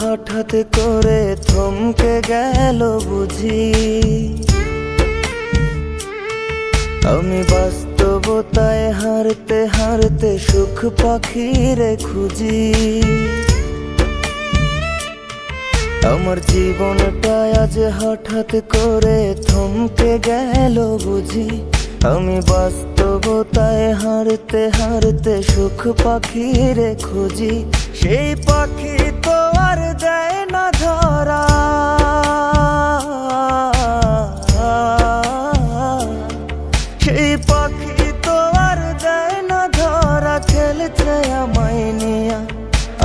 হঠাৎ করে থমকে গেল বুঝি। আমি বাস্তবতায় হারতে হারতে সুখ পাখিরে খুঁজি। আমার জীবনটা আজ হঠাৎ করে থমকে গেল বুঝি। আমি বাস্তবতায় হারতে হারতে সুখ পাখিরে খুঁজি। সেই পাখি তো আর দেয় না ধরা। সেই পাখি তো আর দেয় না ধরা। খেলছে আমায় নিয়া।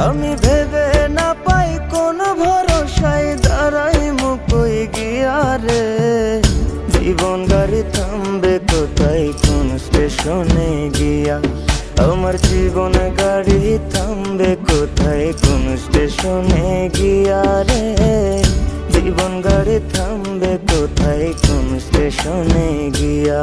আমি ভেবে না পাই কোন ভরসায় দাঁড়াই মুকই গিয়া জীবন গাড়ি থামবে কোথায় কোন স্টেশনে গিয়া আমার জীবন গাড়ি থামবে কোথায়? কোন স্টেশনে গিয়া রে? জীবন গাড়ি থামবে কোথায়? কোন স্টেশনে গিয়া?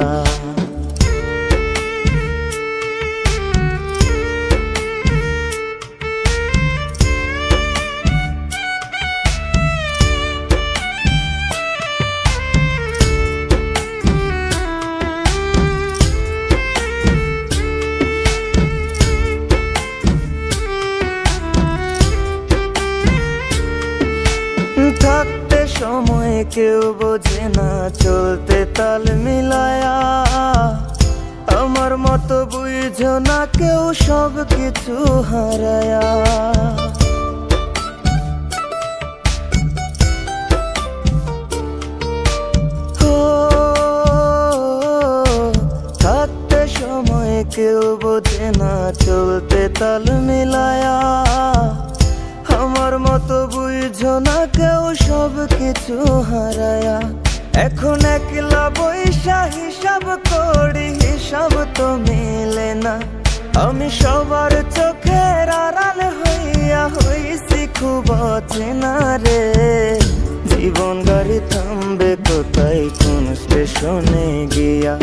কেউ বোঝে না চলতে তাল মিলায়া। আমার মতো বুঝো না কেউ সব কিছু হারায়া। কেউ বোঝে না চলতে তাল মিলায়া। কিছু হারায়া। এখন একলা বৈশা হিসাব করি হিসাব তো মেলে না। আমি সবার চোখের আড়াল হইয়া হইছি খুব অচেনা রে। জীবন গাড়ি থামবে কোথায়? কোন স্টেশনে গিয়া?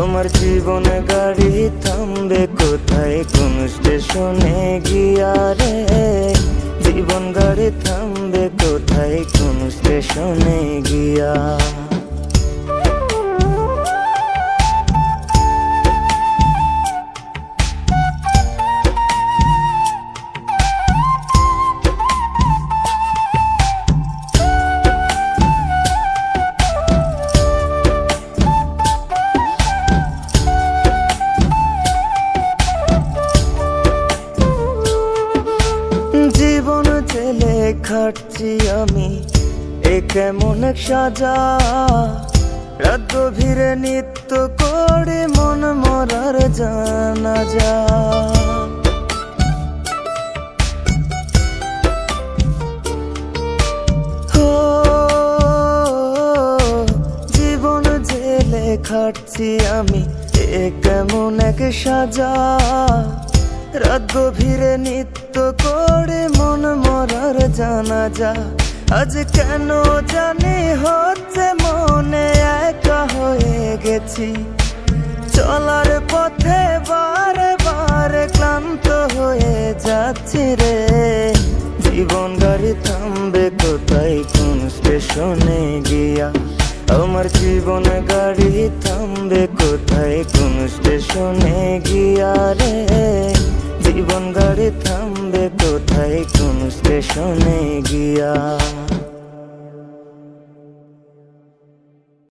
আমার জীবন গাড়ি থামবে কোথায়? কোন স্টেশনে গিয়া রে? জীবন গাড়ি থামবে কোথায়? কোন স্টেশনে গিয়া? খাটছি আমি, এ কেমন সাজা? রাত গভীরে নিত্য করে মন মরার জানা যা জীবন জেলে খাটছি আমি, এ কেমন এক সাজা? রাত গভীরে নিত্য করে মন মরার জানা যা আজ কেন জানি হচ্ছে মনে একা হয়ে গেছি। চলার পথে বারে বারে ক্লান্ত হয়ে যাচ্ছি রে। জীবন গাড়ি থামবে কোথায়? কোন স্টেশনে গিয়া? আমার জীবন গাড়ি থামবে কোথায়? কোন স্টেশনে গিয়া রে? থামবে কোথায়? কোন স্টেশনে গিয়া